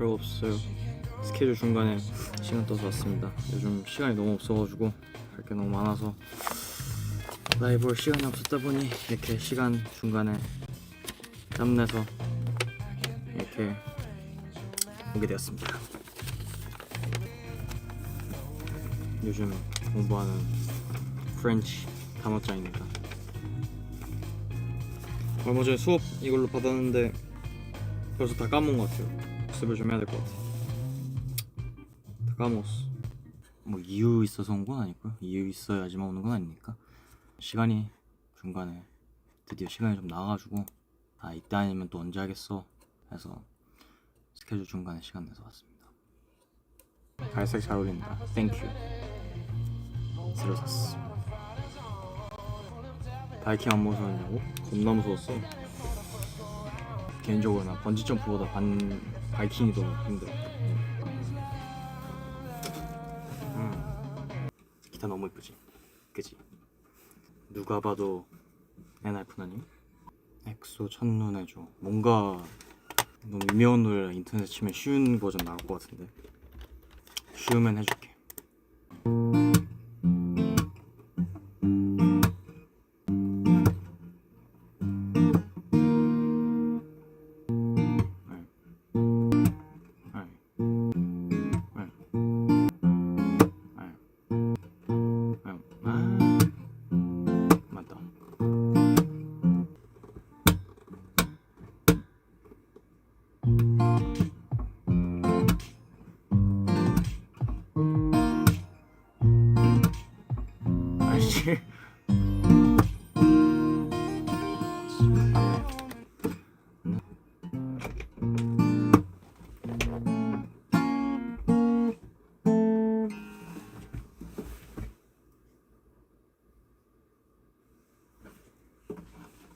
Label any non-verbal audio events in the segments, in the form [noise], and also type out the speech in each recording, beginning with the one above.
별거 없어요. 스케줄 중간에 시간 떠서 왔습니다. 요즘 시간이 너무 없어가지고 할 게 너무 많아서 라이브 올 시간이 없었다 보니 이렇게 시간 중간에 짬내서 이렇게 오게 되었습니다. 요즘 공부하는 프렌치 단어장입니다. 얼마 전에 수업 이걸로 받았는데 벌써 다 까먹은 것 같아요. 학습을 좀 해야 될 것 같아. 다 까먹었어. 뭐 이유 있어서 온 건 아니고요. 이유 있어야지만 오는 건 아니니까. 시간이 중간에 드디어 시간이 좀 나와가지고 아 이때 아니면 또 언제 하겠어 해서 스케줄 중간에 시간 내서 왔습니다. 갈색 잘 어울린다. 땡큐. 새로 샀어. 바이킹 안 무서웠냐고? 겁나 무서웠어. 개인적으로 나 번지 점프보다 반 바이킹이 더 힘들어. 음. 기타 너무 예쁘지, 그지? 누가 봐도 아니? 엑소 첫눈에 줘. 뭔가 너무 유명한 노래 인터넷 치면 쉬운 버전 나올 것 같은데. 쉬우면 해줄게.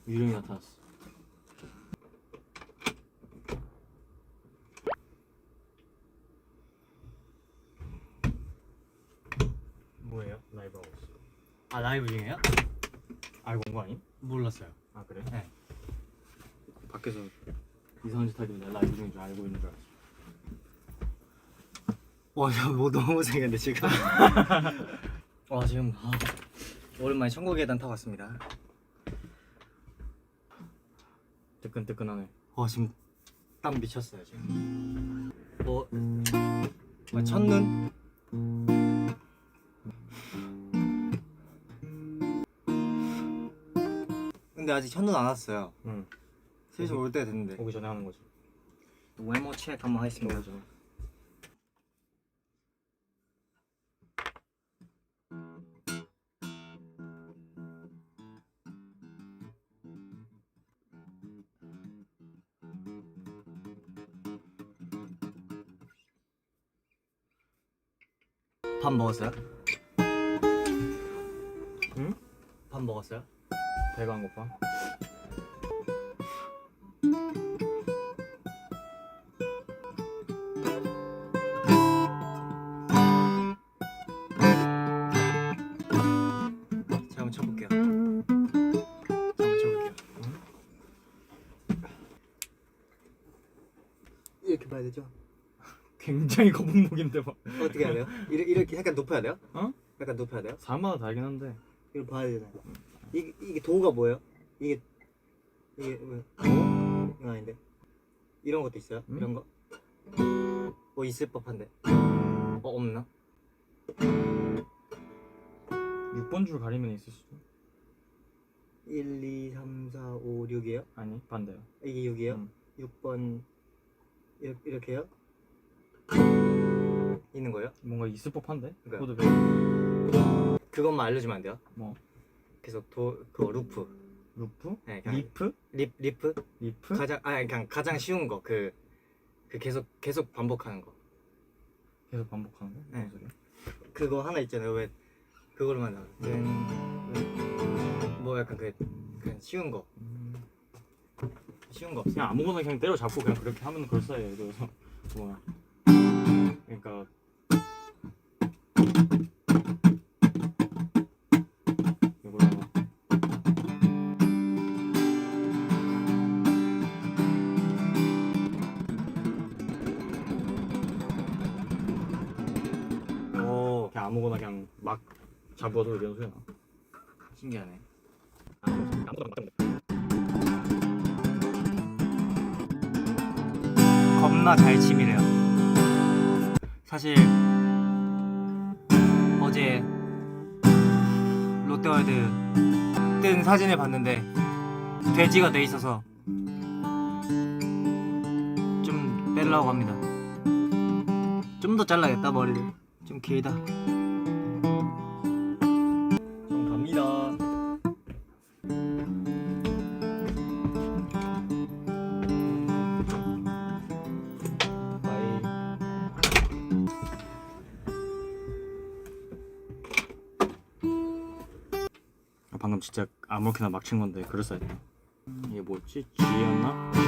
유령이 나타났어. 뭐예요? 라이브 하고 있어. 아 라이브 중이에요? 알고 온 거 아님? 몰랐어요. 아 그래? 네. 밖에서 이상한 짓 하길래 라이브 중인 줄 알고 있는 줄 알았어. 와, 저뭐 너무 생겼는데 지금. [laughs] 와 지금 아, 오랜만에 천국 계단 타고 왔습니다. 뜨끈뜨끈하네. 와 지금 땀 미쳤어요 지금. 뭐, 뭐 첫눈? 근데 아직 첫눈 안 왔어요. 응. 슬슬 올 때가 됐는데. 오기 전에 하는 거지. 외모 체크 한번 하겠습니다. 밥 먹었어요? 응? 밥 먹었어요? 배가 안 고파? 제가 한번 쳐볼게요. 제가 한번 쳐볼게요. 이렇게 봐야 되죠? 굉장히 거북목인데 막. 어떻게 해야 돼요? 이렇게, 이렇게 약간 높여야 돼요? 어? 약간 높여야 돼요? 사람마다 다르긴 한데. 이거 봐야 되잖아요. 이게, 이게 도가 뭐예요? 이게 이게 뭐 이거 아닌데 이런 것도 있어요? 음? 이런 거? 뭐 있을 법한데 어 없나? 6번 줄 가리면 있을 수도. 1, 2, 3, 4, 5, 6이에요? 아니 반대요. 이게 6이에요? 음. 6번 이렇게, 이렇게요? 있는 거예요? 뭔가 있을 법한데. 그러니까요. 코드 배우. 그것만 알려주면 안 돼요? 뭐 계속 도 그거 루프 루프? 네, 그냥 리프? 립 리프 리프? 가장 아니 그냥 가장 쉬운 거 그 그 계속 계속 반복하는 거 계속 반복하는 거? 네. 소리야? 그거 하나 있잖아요 왜 그걸로만 나와 뭐 약간 그 그냥 쉬운 거 음. 쉬운 거 없어요? 그냥 아무거나 그냥 때려잡고 그냥 그렇게 하면 그럴싸해. 그래서 뭐 그러니까 어 그냥 아무거나 그냥 막 잡아도 이런 소리 나. 신기하네. 아, 아무거나 막 잡는다. 겁나 잘 치밀해요. 사실 어제 롯데월드 뜬 사진을 봤는데 돼지가 돼 있어서 좀 빼려고 합니다. 좀 더 잘라야겠다 머리를. 좀 길다. 방금 진짜 아무렇게나 막 친 건데 그럴싸했다. 이게 뭐였지? G였나? G.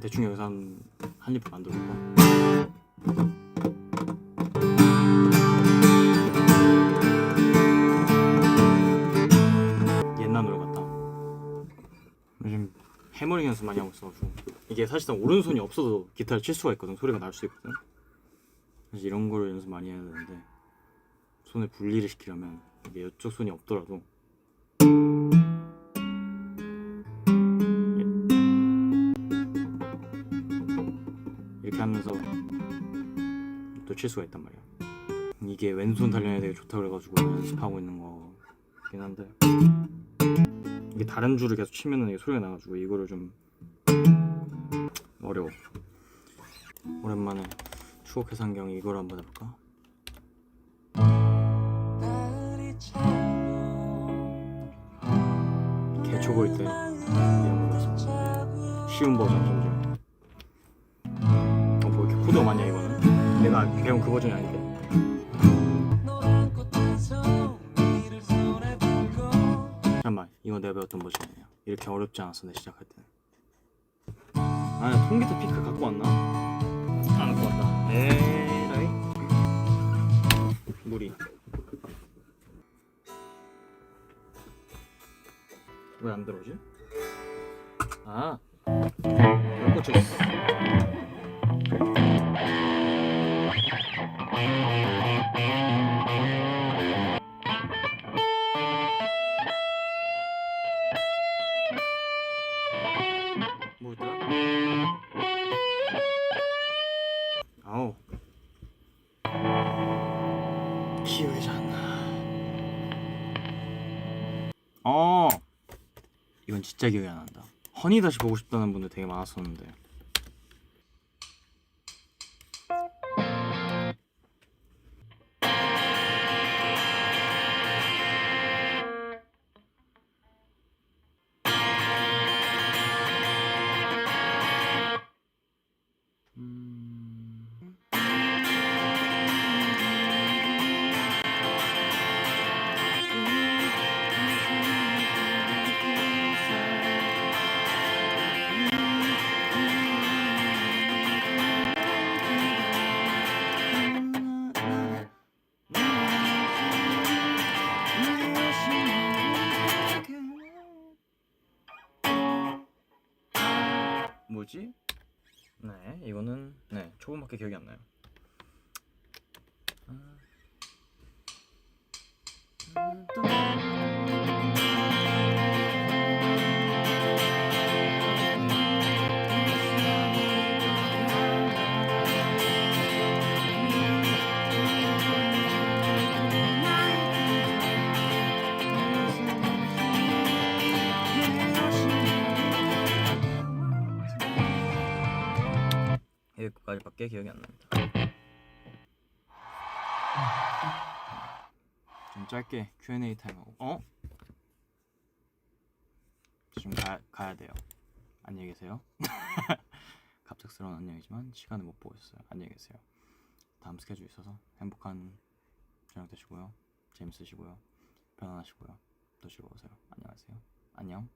대충 여기서 한, 한 리프 만들어볼까? 옛날 노래 같다. 요즘 해머링 연습 많이 하고 있어가지고 이게 사실상 오른손이 없어도 기타를 칠 수가 있거든. 소리가 날 수 있거든. 그래서 이런 거를 연습 많이 해야 되는데 손을 분리를 시키려면 이게 이쪽 손이 없더라도 이렇게 하면서 또 칠 수가 있단 말이야. 이게 왼손 단련에 되게 좋다 그래가지고 연습하고 있는 거긴 한데 이게 다른 줄을 계속 치면은 이게 소리가 나가지고 이거를 좀 어려워. 오랜만에 추억의 상경 이걸 한번 해볼까? 개초보일 때 이런 거 했어. 쉬운 버전 심지어. 어, 뭐 이렇게 코드가 많냐 이거는? 내가 배운 그 버전이 아닌데. 잠깐만, 이거 내가 배웠던 버전이에요. 이렇게 어렵지 않았어, 내 시작할 때 는. 아, 통기타 피크 갖고 왔나? 안 갖고 왔다. 에라이. 물이. 왜안 들어오지? 아, 이거 꽂혔어. 기억이 잘안 나. 어 이건 진짜 기억이 안 난다. 허니 다시 보고 싶다는 분들 되게 많았었는데. 뭐지? 네, 이거는 네 초반밖에 기억이 안 나요. 아. 여 기까지밖에 기억이 안 납니다. 좀 짧게 Q&A 타임 하고 어? 좀 가, 가야 돼요. 안녕히 계세요. [laughs] 갑작스러운 안녕이지만 시간을 못 보고 있어요. 안녕히 계세요. 다음 스케줄 있어서 행복한 저녁 되시고요. 재밌으시고요. 편안하시고요. 또 즐거우세요. 안녕하세요. 안녕.